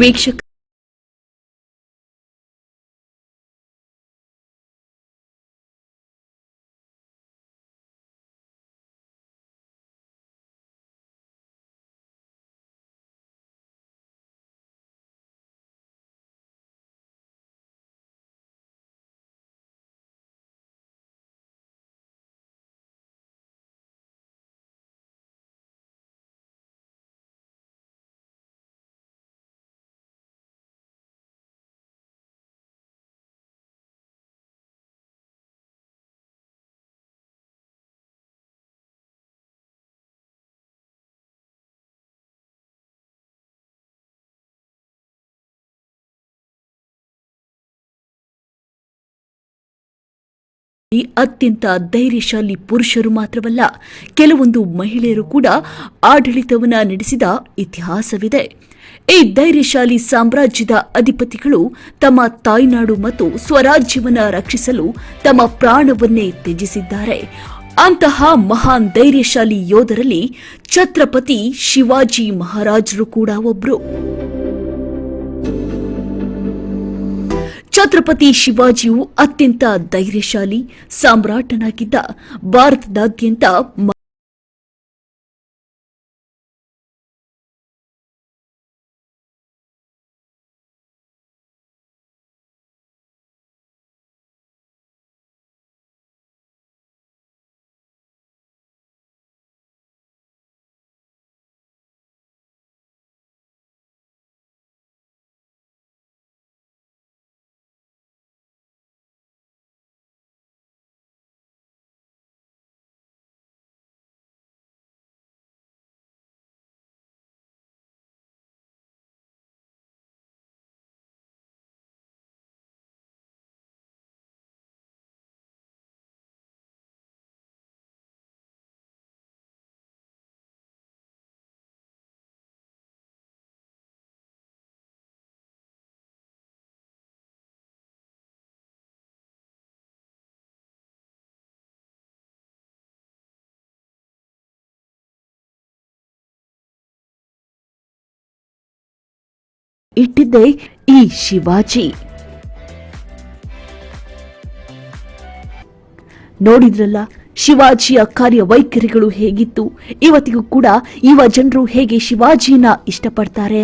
ವೀಕ್ಷಕ ಈ ಅತ್ಯಂತ ಧೈರ್ಯಶಾಲಿ ಪುರುಷರು ಮಾತ್ರವಲ್ಲ, ಕೆಲವೊಂದು ಮಹಿಳೆಯರು ಕೂಡ ಆಡಳಿತವನ್ನ ನಡೆಸಿದ ಇತಿಹಾಸವಿದೆ. ಈ ಧೈರ್ಯಶಾಲಿ ಸಾಮ್ರಾಜ್ಯದ ಅಧಿಪತಿಗಳು ತಮ್ಮ ತಾಯ್ನಾಡು ಮತ್ತು ಸ್ವರಾಜ್ಯವನ್ನ ರಕ್ಷಿಸಲು ತಮ್ಮ ಪ್ರಾಣವನ್ನೇ ತ್ಯಜಿಸಿದ್ದಾರೆ. ಅಂತಹ ಮಹಾನ್ ಧೈರ್ಯಶಾಲಿ ಯೋಧರಲ್ಲಿ ಛತ್ರಪತಿ ಶಿವಾಜಿ ಮಹಾರಾಜರು ಕೂಡ ಒಬ್ರು. ಛತ್ರಪತಿ ಶಿವಾಜಿಯು ಅತ್ಯಂತ ಧೈರ್ಯಶಾಲಿ ಸಾಮ್ರಾಟನಾಗಿದ್ದ ಭಾರತದಾದ್ಯಂತ ಇಟ್ಟಿದ್ದೇ ಈ ಶಿವಾಜಿ. ನೋಡಿದ್ರಲ್ಲ ಶಿವಾಜಿಯ ಕಾರ್ಯವೈಖರಿಗಳು ಹೇಗಿತ್ತು? ಇವತ್ತಿಗೂ ಕೂಡ ಯುವ ಜನರು ಹೇಗೆ ಶಿವಾಜಿನ ಇಷ್ಟಪಡ್ತಾರೆ